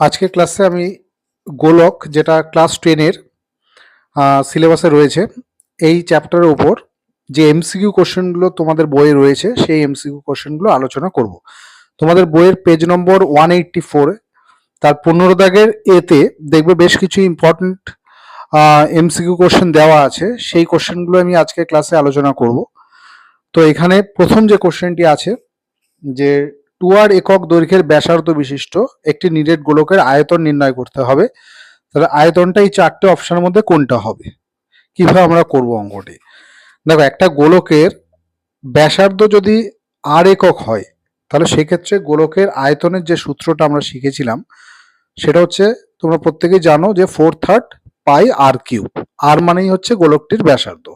আজকের ক্লাসে আমি গোলক, যেটা ক্লাস টেনের সিলেবাসে রয়েছে, এই চ্যাপ্টারের ওপর যে এমসিকিউ কোশ্চেনগুলো তোমাদের বইয়ে রয়েছে, সেই এমসিকিউ কোশ্চেনগুলো আলোচনা করব। তোমাদের বইয়ের page number one eighty four তার পনেরো দাগের এতে দেখবে বেশ কিছু ইম্পর্টেন্ট এমসিকিউ কোশ্চেন দেওয়া আছে, সেই কোশ্চেনগুলো আমি আজকে ক্লাসে আলোচনা করব। তো এখানে প্রথম যে কোশ্চেনটি আছে, যে টুয়ার একক দৈর্ঘ্যের ব্যাসার্ধ বিশিষ্ট, একটি নিরেট গোলকের আয়তন নির্ণয় করতে হবে। তাহলে আয়তনটা এই চারটে অপশনের মধ্যে কোনটা হবে? কীভাবে আমরা করব অঙ্কটি? দেখো, একটা গোলকের ব্যাসার্ধ যদি আর একক হয়, তাহলে সেক্ষেত্রে গোলকের আয়তনের যে সূত্রটা আমরা শিখেছিলাম, সেটা হচ্ছে তোমরা প্রত্যেকেই জানো যে four third pi r cube. আর মানেই হচ্ছে গোলকটির ব্যাসার্ধ।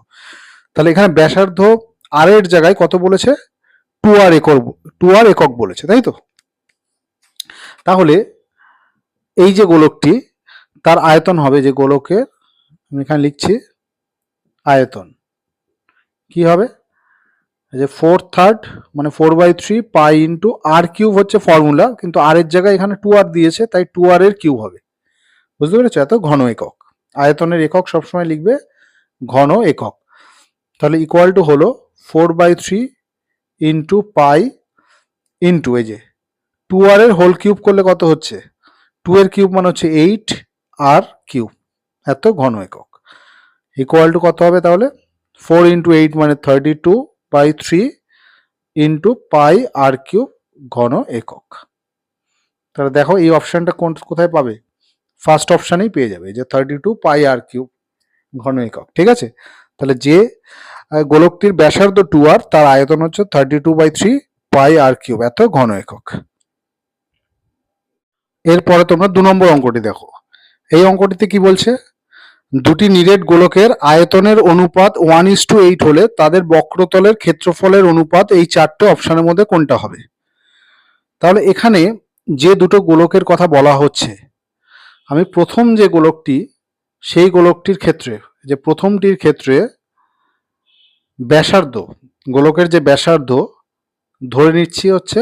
তাহলে এখানে ব্যাসার্ধ আর এর জায়গায় কত বলেছে? টু আর একক টু আর একক বলেছে, তাই তো? তাহলে এই যে গোলকটি, তার আয়তন হবে যে গোলকের, আমি এখানে লিখছি, আয়তন। কি হবে? যে ফোর থার্ড মানে four by three pi into r cube হচ্ছে ফর্মুলা কিন্তু আর এর জায়গায় এখানে টু আর দিয়েছে, তাই টু আর এর কিউব হবে। বুঝতে পেরেছ? এত ঘন একক। আয়তনের একক সবসময় লিখবে ঘন একক। তাহলে ইকুয়াল টু হলো four by three into pi into এই যে টু আর এর হোল কিউব করলে কত হচ্ছে? টু এর কিউব মানে হচ্ছে এইট আর কিউব এত ঘন একক। ইকুয়াল টু কত হবে তাহলে? ফোর ইন্টু এইট মানে thirty two by three into pi r cube ঘন একক। তাহলে দেখো এই অপশানটা কোন, কোথায় পাবে? ফার্স্ট অপশানেই পেয়ে যাবে যে thirty two pi r cube ঘন একক, ঠিক আছে? তাহলে যে গোলকটির ব্যাসার্ধ টু আর তার আয়তন হচ্ছে thirty two by three pi r cube এত ঘন একক। এরপরে তোমরা দু নম্বর অঙ্কটি দেখো। এই অঙ্কটিতে কি বলছে? দুটি নিরেট গোলকের আয়তনের অনুপাত ওয়ান ইস টু এইট হলে তাদের বক্রতলের ক্ষেত্রফলের অনুপাত এই চারটে অপশনের মধ্যে কোনটা হবে? তাহলে এখানে যে দুটো গোলকের কথা বলা হচ্ছে, আমি প্রথম যে গোলকটি, সেই গোলকটির ক্ষেত্রে, যে প্রথমটির ক্ষেত্রে ব্যাসার্ধ, গোলকের যে ব্যাসার্ধ ধরে নিচ্ছি হচ্ছে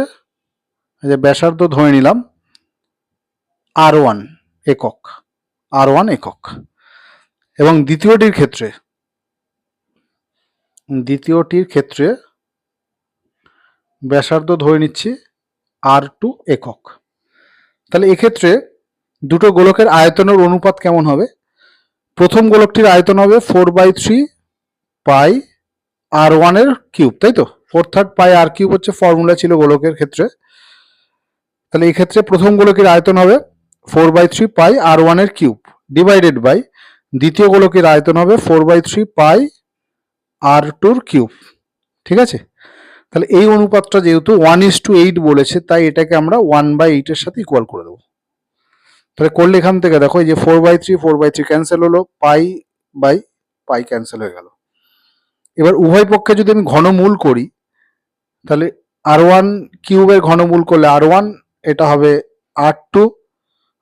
যে ব্যাসার্ধ ধরে নিলাম আর ওয়ান একক আর ওয়ান একক। এবং দ্বিতীয়টির ক্ষেত্রে দ্বিতীয়টির ক্ষেত্রে ব্যাসার্ধ ধরে নিচ্ছি আর টু একক। তাহলে এক্ষেত্রে দুটো গোলকের আয়তনের অনুপাত কেমন হবে? প্রথম গোলকটির আয়তন হবে four by three pi r ওয়ানের কিউব তাই তো? Four third pi r cube হচ্ছে ফর্মুলা ছিল গোলকের ক্ষেত্রে। তাহলে এই ক্ষেত্রে প্রথম গোলকের আয়তন হবে four by three pi r ওয়ানের কিউব ডিভাইডেড বাই দ্বিতীয় গোলকের আয়তন হবে four by three pi r tour cube ঠিক আছে? তাহলে এই অনুপাতটা যেহেতু ওয়ান ইস টু এইট বলেছে, তাই এটাকে আমরা ওয়ান বাই এইটের সাথে ইকুয়াল করে দেবো। তাহলে করলে এখান থেকে দেখো, এই যে four by three four by three cancel হলো, পাই বাই পাই ক্যান্সেল হয়ে গেল। এবার উভয় পক্ষে যদি আমি ঘনমূল করি, তাহলে আর ওয়ান কিউবের ঘনমূল করলে আর ওয়ান এটা হবে আর টু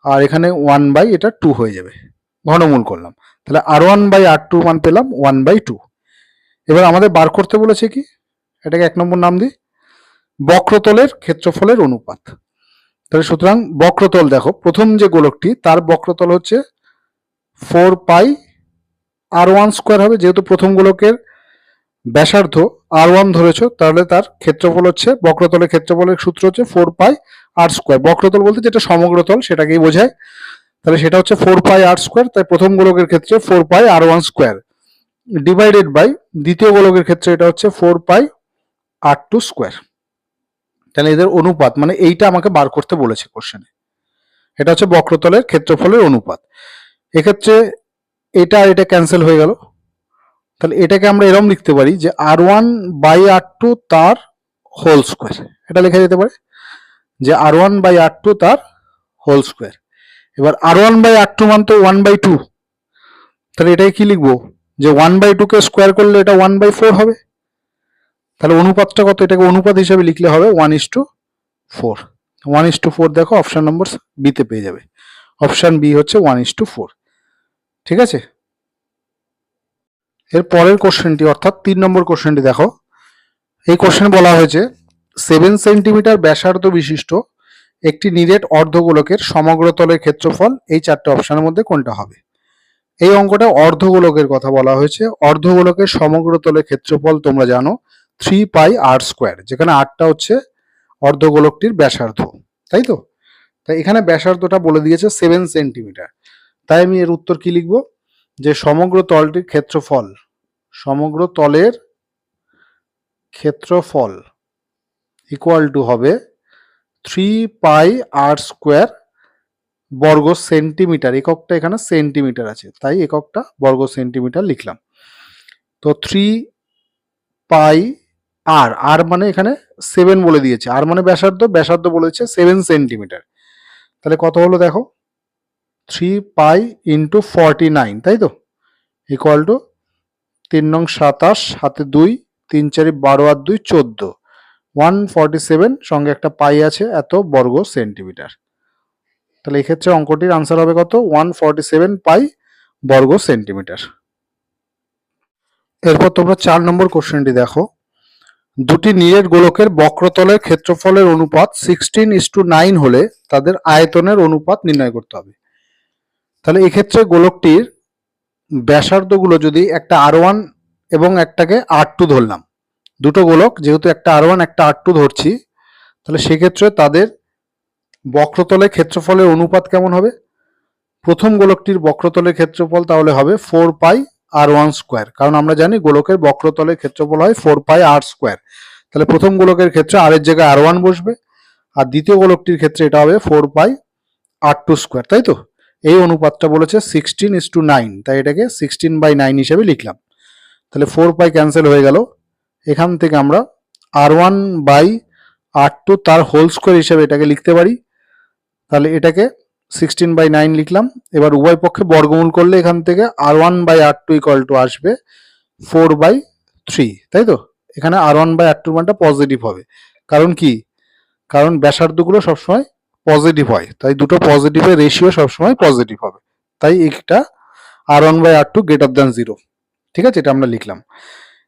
আর এখানে ওয়ান বাই এটা টু হয়ে যাবে। ঘনমূল করলাম। তাহলে r one by r two মান পেলাম ওয়ান বাই টু এবার আমাদের বার করতে বলেছে কি? এটাকে এক নম্বর নাম দিই। বক্রতলের ক্ষেত্রফলের অনুপাত। তাহলে সুতরাং বক্রতল দেখো, প্রথম যে গোলকটি, তার বক্রতল হচ্ছে four pi r one square হবে, যেহেতু প্রথম গোলকের ব্যাসার্ধ আর ওয়ান ধরেছ, তাহলে তার ক্ষেত্রফল হচ্ছে, বক্রতলের ক্ষেত্রফলের সূত্র হচ্ছে ফোর পাই আর স্কোয়ার বক্রতল বলতে যেটা সমগ্রতল সেটাকেই বোঝায়। তাহলে সেটা হচ্ছে ফোর পাই আর স্কোয়ার তাই প্রথম গোলকের ক্ষেত্রে four pi r one square divided by দ্বিতীয় গোলকের ক্ষেত্রে এটা হচ্ছে four pi r two square তাহলে এদের অনুপাত মানে এইটা আমাকে বার করতে বলেছে কোশ্চেনে এটা হচ্ছে বক্রতলের ক্ষেত্রফলের অনুপাত। এক্ষেত্রে এটা এটা ক্যান্সেল হয়ে গেল। তাহলে এটাকে আমরা এরকম লিখতে পারি যে r one by r two তার হোল স্কোয়ার এটা লেখা যেতে পারে যে r one by r two তার হোল স্কোয়ার এবার r one by r two মান তো ওয়ান বাই টু তাহলে এটাই কি লিখব? যে ওয়ান বাই টুকে স্কোয়ার করলে এটা ওয়ান বাই ফোর হবে। তাহলে অনুপাতটা কত? এটাকে অনুপাত হিসাবে লিখলে হবে one is to four one is to four দেখো অপশান নম্বর বিতে পেয়ে যাবে। অপশান বি হচ্ছে ওয়ান ইস টু ফোর ঠিক আছে? এর পরের কোশ্চেনটি অর্থাৎ তিন নম্বর কোশ্চেনটি দেখো। এই কোশ্চেন বলা হয়েছে সেভেন সেন্টিমিটার ব্যাসার্ধ বিশিষ্ট একটি নিরেট অর্ধগোলকের সমগ্র তলের ক্ষেত্রফল এই চারটে অপশানের মধ্যে কোনটা হবে? এই অঙ্কটা অর্ধগোলকের কথা বলা হয়েছে। অর্ধগোলকের সমগ্র তলের ক্ষেত্রফল তোমরা জানো থ্রি পাই আর স্কোয়ার যেখানে আটটা হচ্ছে অর্ধগোলকটির ব্যাসার্ধ, তাই তো? তাই এখানে ব্যাসার্ধটা বলে দিয়েছে সেভেন সেন্টিমিটার তাই আমি এর উত্তর কি লিখব? যে সমগ্র তলটির ক্ষেত্রফল, সমগ্র তলের ক্ষেত্রফল ইকুয়াল টু হবে থ্রি পাই আর স্কোয়ার বর্গ সেন্টিমিটার এককটা এখানে সেন্টিমিটার আছে, তাই এককটা বর্গ সেন্টিমিটার লিখলাম। তো থ্রি পাই আর আর মানে এখানে সেভেন বলে দিয়েছে আর মানে ব্যাসার্ধ ব্যাসার্ধ বলেছে সেভেন সেন্টিমিটার তাহলে কত হলো দেখো? Three pi into forty nine তাই তো? ইকুয়াল টু তিন নং সাতাশ হাতে দুই, তিন চারি বারো আর দুই চোদ্দ। ওয়ান ফর্টি সেভেন সঙ্গে একটা পাই আছে, এত বর্গ সেন্টিমিটার তাহলে এক্ষেত্রে অঙ্কটির আনসার হবে কত? ওয়ান ফর্টি সেভেন পাই বর্গ সেন্টিমিটার এরপর তোমরা চার নম্বর কোশ্চেনটি দেখো। দুটি নিরেট গোলকের বক্রতলের ক্ষেত্রফলের অনুপাত সিক্সটিন ইস টু নাইন হলে তাদের আয়তনের অনুপাত নির্ণয় করতে হবে। তাহলে এক্ষেত্রে গোলকটির ব্যাসার্ধগুলো যদি একটা আর ওয়ান এবং একটাকে আর টু ধরলাম, দুটো গোলক, যেহেতু একটা আর ওয়ান একটা আর টু ধরছি, তাহলে সেক্ষেত্রে তাদের বক্রতলের ক্ষেত্রফলের অনুপাত কেমন হবে? প্রথম গোলকটির বক্রতলের ক্ষেত্রফল তাহলে হবে four pi r one square কারণ আমরা জানি গোলকের বক্রতলের ক্ষেত্রফল হয় ফোর পাই আর স্কোয়ার তাহলে প্রথম গোলকের ক্ষেত্রে আর এর জায়গায় আর ওয়ান বসবে, আর দ্বিতীয় গোলকটির ক্ষেত্রে এটা হবে four pi r two square তাই তো? এই অনুপাতটা বলেছে সিক্সটিন ইস টু নাইন তাই এটাকে সিক্সটিন বাই নাইন হিসেবে লিখলাম। তাহলে ফোর পাই ক্যান্সেল হয়ে গেল। এখান থেকে আমরা r one by r two তার হোল স্কোয়ার হিসেবে এটাকে লিখতে পারি। তাহলে এটাকে সিক্সটিন বাই নাইন লিখলাম। এবার উভয় পক্ষে বর্গমূল করলে এখান থেকে r one by r two equal to আসবে ফোর বাই থ্রি তাই তো? এখানে আর ওয়ান বাই আর টুর মানটা পজিটিভ হবে। কারণ কি? কারণ ব্যাসার্ধগুলো সবসময় পজিটিভ হয়। তাই দুটো পজিটিভের রেশিও সবসময় পজিটিভ হবে। তাই এটা r one by r two greater than zero ঠিক আছে? এটা আমরা লিখলাম।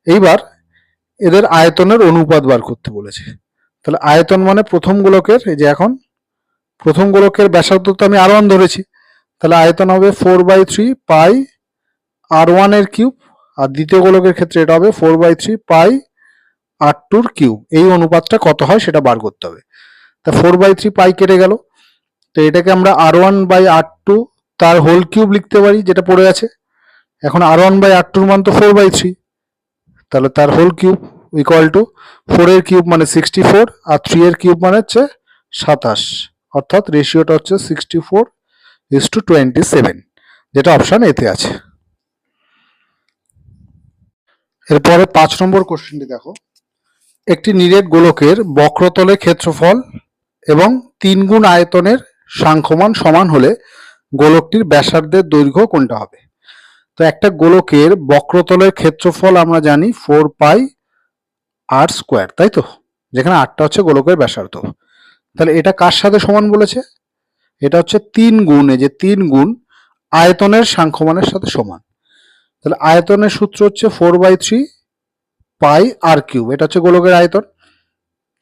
এইবার এদের আয়তনের অনুপাত বার করতে বলেছে। তাহলে আয়তন মানে প্রথম গোলকের, এই যে এখন, প্রথম গোলকের ব্যাসার্ধ তো আমি আর ওয়ান ধরেছি। তাহলে আয়তন হবে four by three pi r ওয়ানের কিউব আর দ্বিতীয় গোলকের ক্ষেত্রে এটা হবে four by three pi r tour cube এই অনুপাতটা কত হয় সেটা বার করতে হবে। তা ফোর বাই থ্রি পাই কেটে গেল। তো এটাকে আমরা r one by r two তার হোল কিউব লিখতে পারি, যেটা পড়ে আছে। এখন আর ওয়ান বাই আর টুর মান তো ফোর বাই থ্রি তাহলে তার whole cube equal to four এর কিউব মানে সিক্সটি ফোর আর থ্রি এর কিউব মানে হচ্ছে সাতাশ। অর্থাৎ রেশিওটা হচ্ছে sixty four is to twenty seven যেটা অপশান এতে আছে। এরপরে পাঁচ নম্বর কোশ্চেনটি দেখো। একটি নিরেট গোলকের বক্রতলে ক্ষেত্রফল এবং তিন গুণ আয়তনের সাংখ্যমান সমান হলে গোলকটির ব্যাসার্ধের দৈর্ঘ্য কোনটা হবে? তো একটা গোলকের বক্রতলের ক্ষেত্রফল আমরা জানি ফোর পাই আর স্কোয়ার, তাই তো? যেখানে আটটা হচ্ছে গোলকের ব্যাসার্ধ। তাহলে এটা কার সাথে সমান বলেছে? এটা হচ্ছে তিন গুণ এই যে তিন গুণ আয়তনের সাংখ্যমানের সাথে সমান। তাহলে আয়তনের সূত্র হচ্ছে four by three pi r cube, এটা হচ্ছে গোলকের আয়তন।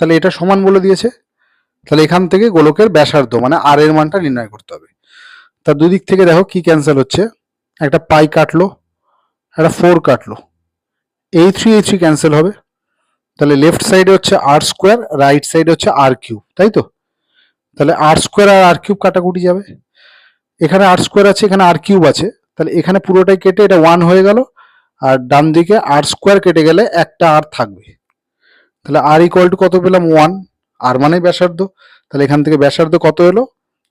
তাহলে এটা সমান বলে দিয়েছে। তাহলে এখান থেকে গোলকের ব্যাসার্ধ মানে আর এর মানটা নির্ণয় করতে হবে। তার দুদিক থেকে দেখো কি ক্যান্সেল হচ্ছে। একটা পাই কাটলো, একটা ফোর কাটলো। এই থ্রি এই থ্রি ক্যান্সেল হবে। তাহলে লেফট সাইডে হচ্ছে আর স্কোয়ার রাইট সাইডে হচ্ছে আর কিউব তাই তো? তাহলে আর স্কোয়ার আর আর কিউব কাটাকুটি যাবে। এখানে আর স্কোয়ার আছে, এখানে আর কিউব আছে। তাহলে এখানে পুরোটাই কেটে এটা ওয়ান হয়ে গেল, আর ডান দিকে আর স্কোয়ার কেটে গেলে একটা আর থাকবে। তাহলে আর ইকুয়াল টু কত পেলাম? ওয়ান আর মানে ব্যাসার্ধ। তাহলে এখান থেকে ব্যাসার্ধ কত এলো?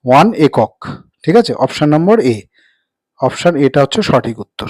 ওয়ান একক। ঠিক আছে? অপশান নম্বর এ অপশান এটা হচ্ছে সঠিক উত্তর।